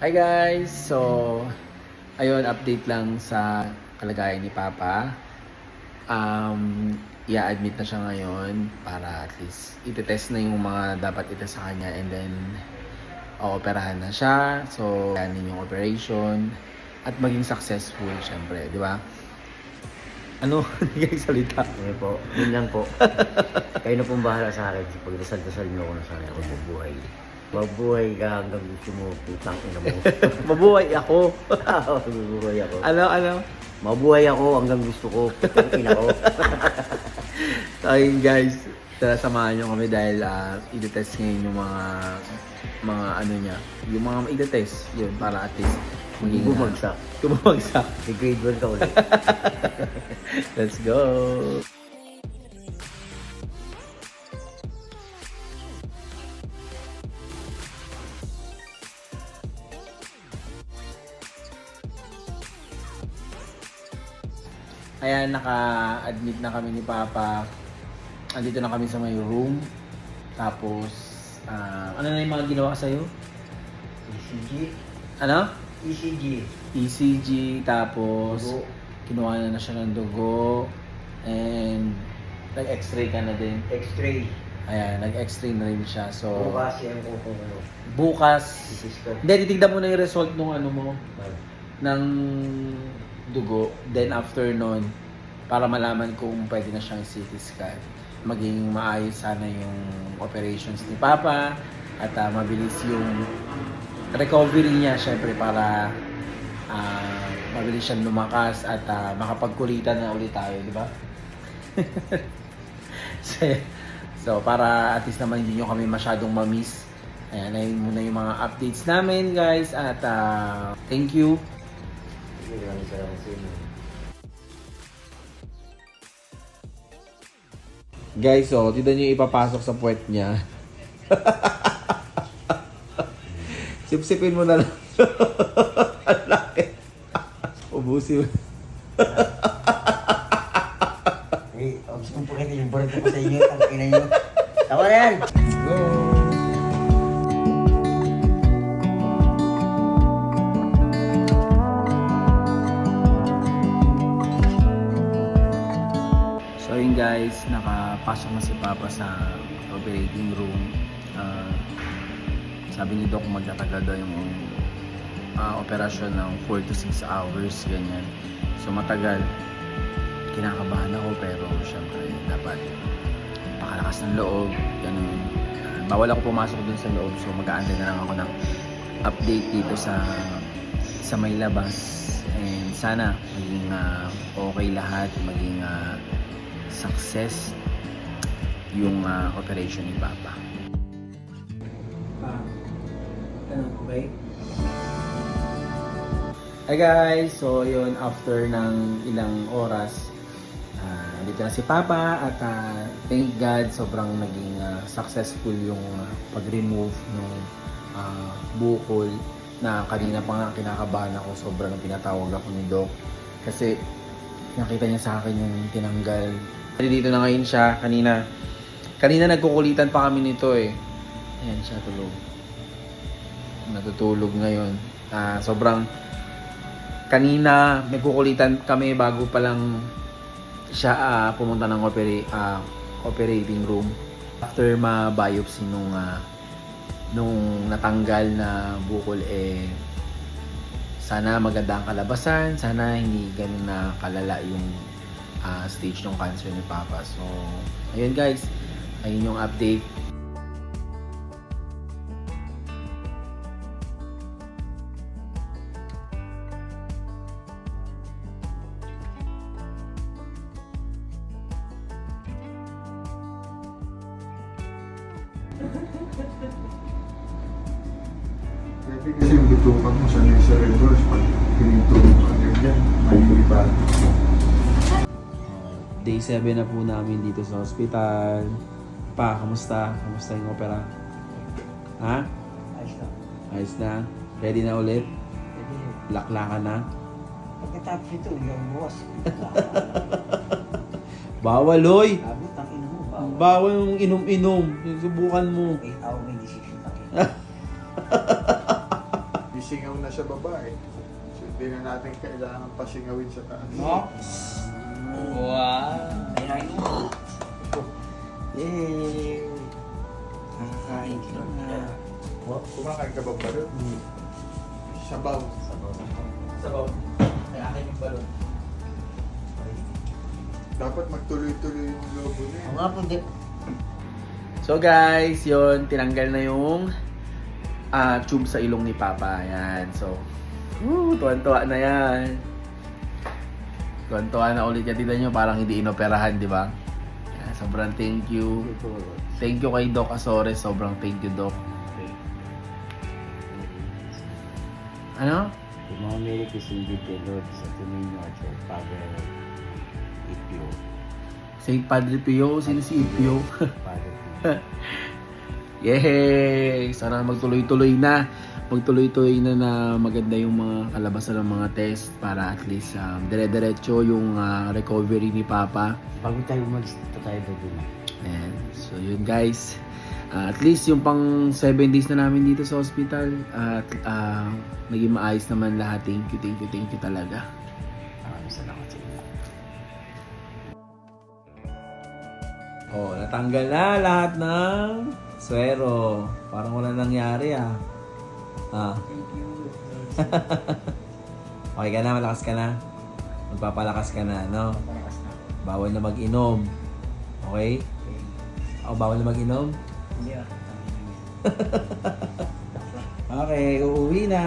Hi guys! So, ayun, update lang sa kalagayan ni Papa. Um, i-admit na siya ngayon para at least iti-test na yung mga dapat ito sa kanya and then ooperahan na siya. So, yanin yung operation at maging successful, syempre, di ba? Ano? Hindi ka salita. Sige po, yun lang po. Kayo na pong bahala sa akin. Pagdasal-dasal niyo ako na sana ako mabuhay. Mabuhay ka hanggang gusto mo, putang ina mo. Mabuhay ako. mabuhay ako. ano, ano? Mabuhay ako hanggang gusto ko, putang ina ko. Ayun guys, tara samahan nyo kami dahil uh, i-test ngayon yung mga mga ano niya, yung mga i-test yun para at least maging Bumagsak. Uh, bumagsak. Grade 1 ka ulit. Let's go. Ayan, naka-admit na kami ni Papa. Andito na kami sa may room. Tapos, ah, ano na yung mga ginawa sa'yo? ECG. Ano? ECG. ECG, tapos Dugo. kinuha na na siya ng dugo, and nag-x-ray ka na din. X-ray. Ayan, nag-x-ray na rin siya. So, Bukas yan kung kung ano. bukas, Isis ko. hindi, titignan mo na yung result nung ano mo, ng dugo. Then after nun, para malaman kung pwede na siyang CT scan. Maging maayos sana yung operations ni Papa at ah, mabilis yung recovery niya syempre para ah, mabilis siyang lumakas at ah, makapagkulitan na ulit tayo, di ba? so, so, para at least naman hindi nyo kami masyadong mamiss. Ayan, ayun muna yung mga updates namin guys at ah, thank you Maraming salamat sa inyo. Guys, oh, tignan yung ipapasok sa puwet niya. Sipsipin mo na lang. Ang laki. Ubusin mo. Eh, huwag kong pakita yung barang ko sa inyo. Ang ina nyo. Tama na yan! Guys, nakapasok na si Papa sa operating room. Ah, sabi ni Doc magtatagal daw yung ah, operasyon ng 4 to 6 hours, ganyan. So matagal. Kinakabahan ako pero syempre dapat pakalakas ng loob, ganun. Ah, bawal ako pumasok dun sa loob so mag-aantay na lang ako ng update dito sa sa may labas and sana maging ah, okay lahat, maging ah, success yung ah, operation ni Papa. okay? Hi guys! So yun, after ng ilang oras, ah, dito na si Papa at ah, thank God sobrang naging ah, successful yung ah, pag-remove ng ah, bukol na kanina pa nga kinakabahan ako sobrang pinatawag ako ni Doc kasi nakita niya sa akin yung tinanggal dito na ngayon siya kanina kanina nagkukulitan pa kami nito eh. Ayan siya tulog. Natutulog ngayon. Ah, sobrang kanina nagkukulitan kami bago pa lang siya ah, pumunta ng opera, ah, operating room. After ma-biopsy nung ah, nung natanggal na bukol eh sana maganda ang kalabasan sana hindi ganun na kalala yung ah, stage ng cancer ni Papa. So ayun guys ayun yung update Pwede kasi yung bitukan mo sa may cerebral, pag pinintulog ka ganyan, malilipan. Day 7 na po namin dito sa hospital. Pa, kamusta? Kamusta yung opera? Ha? Ayos na. Ayos na? Ready na ulit? Pwede. Laklakan na? Pagkatapos ito, yung buwas. Bawal, hoy! Abot ang ina mo. Bawal. Bawal yung inom-inom. Subukan mo. 8 hour may decision tayo. This singaw na sa babae. So hindi na natin kailangan pasingawin sa taas. No? Wow! Yay! Nakakain ka na. Kumakain ka ba ba doon? Sabaw. Sabaw. Ay, akin yung balon. Dapat magtuloy-tuloy yung lobo na yun. nga po, di. So guys, yon tinanggal na yung ah, tube sa ilong ni Papa. Ayan. So, woo, tuwan-tuwa na yan. Tuwan-tuwa na ulit yan. Tignan nyo, parang hindi inoperahan, di ba? Sobrang thank you. Thank you kay Doc Azores. Sobrang thank you, Doc. Ano? Yung mga miracles hindi kay Lord sa tumingin at sa Father Ipio. Saint Padre Pio. Sino si Ipio? Father Ipio. Yay! Sana magtuloy-tuloy na. Magtuloy-tuloy na na maganda yung mga kalabasan ng mga test para at least um, dire-diretso yung ah, recovery ni Papa. Bago tayo umalis, ito tayo doon. And so yun guys. Ah, at least yung pang 7 days na namin dito sa hospital at ah, naging maayos naman lahat. Thank you, thank you, thank you talaga. Oh, natanggal na lahat ng swero. Parang wala nangyari ah. Ah. okay ka na, malakas ka na. Magpapalakas ka na, no? Bawal na mag-inom. Okay? O, bawal na mag-inom? Hindi ah. Okay, uuwi na.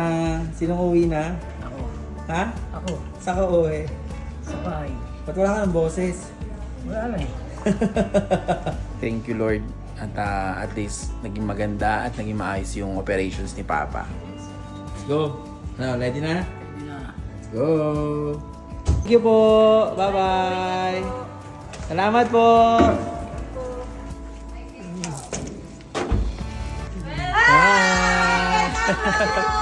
Sinong uuwi na? Ako. Ha? Ako. Sa ka uuwi? Sa bahay. Ba't wala ka ng boses? Wala na eh. Thank you Lord at ah, at least naging maganda at naging maayos yung operations ni Papa. Let's go. Ano, ready na? Hindi na. Let's go. Thank you po. Bye-bye. Salamat po. Bye.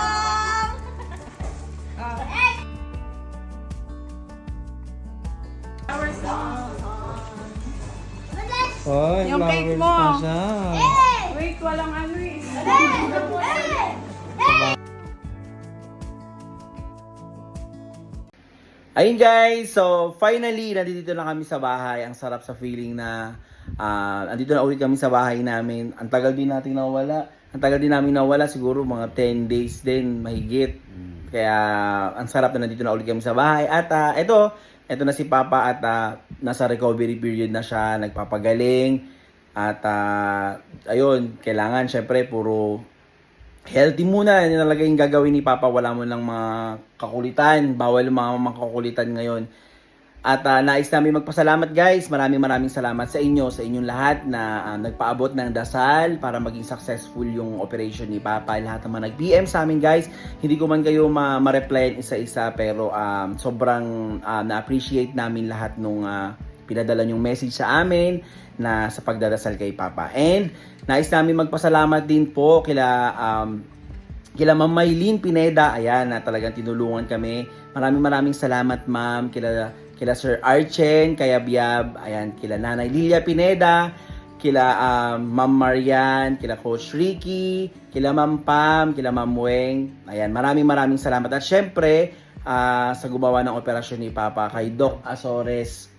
Oh, Yung cake mo. pa siya. Wait, walang ano eh. Ayun guys, so finally, nandito na kami sa bahay. Ang sarap sa feeling na ah, andito na ulit kami sa bahay namin. Ang tagal din nating nawala. Ang tagal din namin nawala, siguro mga 10 days din, mahigit. Kaya ang sarap na nandito na ulit kami sa bahay. At ah, ito, ito na si Papa at ah, nasa recovery period na siya, nagpapagaling. At ah, ayun, kailangan syempre puro healthy muna. Yan talaga yung gagawin ni Papa. Wala mo lang mga kakulitan. Bawal mga, mga kakulitan ngayon. At ah, nais namin magpasalamat guys. Maraming maraming salamat sa inyo, sa inyong lahat na ah, nagpaabot ng dasal para maging successful yung operation ni Papa. Lahat naman nag-PM sa amin guys. Hindi ko man kayo ma- ma-replyan isa-isa pero um, sobrang ah, na-appreciate namin lahat nung ah, pinadala yung message sa amin na sa pagdadasal kay Papa. And nais namin magpasalamat din po kila um, kila Ma'am Maylene Pineda, ayan, na talagang tinulungan kami. Maraming maraming salamat, Ma'am. Kila, kila Sir Archen, kaya Biab, ayan, kila Nanay Lilia Pineda, kila um, Ma'am Marian, kila Coach Ricky, kila Ma'am Pam, kila Ma'am Weng. Ayan, maraming maraming salamat. At syempre, ah, sa gumawa ng operasyon ni Papa, kay Doc Azores,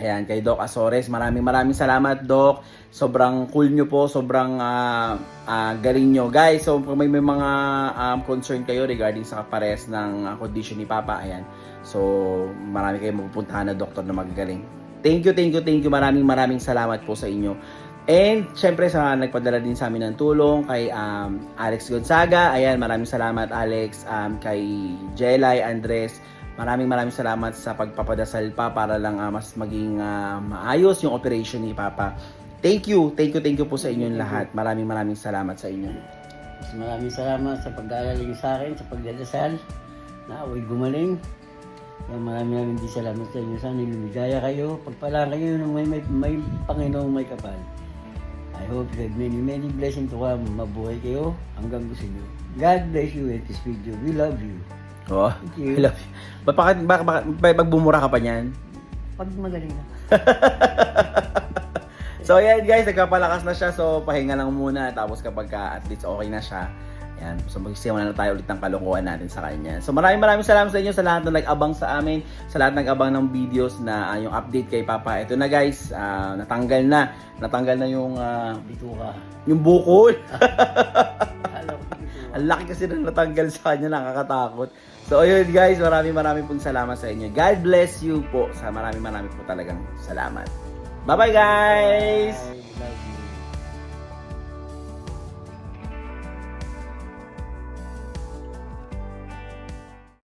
Ayan, kay Doc Azores. Maraming maraming salamat, Doc. Sobrang cool nyo po. Sobrang ah, ah, galing nyo. Guys, so may, may mga um, concern kayo regarding sa kapares ng ah, condition ni Papa, ayan. So, marami kayong mapupuntahan na doktor na magagaling. Thank you, thank you, thank you. Maraming maraming salamat po sa inyo. And, syempre, sa nagpadala din sa amin ng tulong kay um, Alex Gonzaga. Ayan, maraming salamat, Alex. Um, kay Jelay Andres. Maraming maraming salamat sa pagpapadasal pa para lang ah, mas maging ah, maayos yung operation ni Papa. Thank you, thank you, thank you po sa inyong lahat. Maraming maraming salamat sa inyo. Mas maraming salamat sa pag-aalaling sa akin, sa pagdadasal. Na ako'y gumaling. Maraming maraming di salamat sa inyo. Sana lumigaya kayo. Pagpala kayo ng may, may, may Panginoong may kapal. I hope have many, many blessings to come. Mabuhay kayo hanggang gusto nyo. God bless you at this video. We love you. Oh, Thank you. I love you. Ba't bakit, bakit, bakit, bakit magbumura ka pa niyan? Pag magaling na. So ayan guys, nagpapalakas na siya. So pahinga lang muna. Tapos kapag ka, at least okay na siya, Yan. So magsisimula na tayo ulit ng kalokohan natin sa kanya. So maraming maraming salamat sa inyo sa lahat ng nag-abang sa amin, sa lahat ng abang ng videos na ah, yung update kay Papa. Ito na guys, ah, natanggal na. Natanggal na yung ah, Bituka. yung bukol. Ang laki kasi na natanggal sa kanya, nakakatakot. So ayun guys, maraming maraming pong salamat sa inyo. God bless you po. Sa maraming maraming po talagang salamat. Bye-bye guys!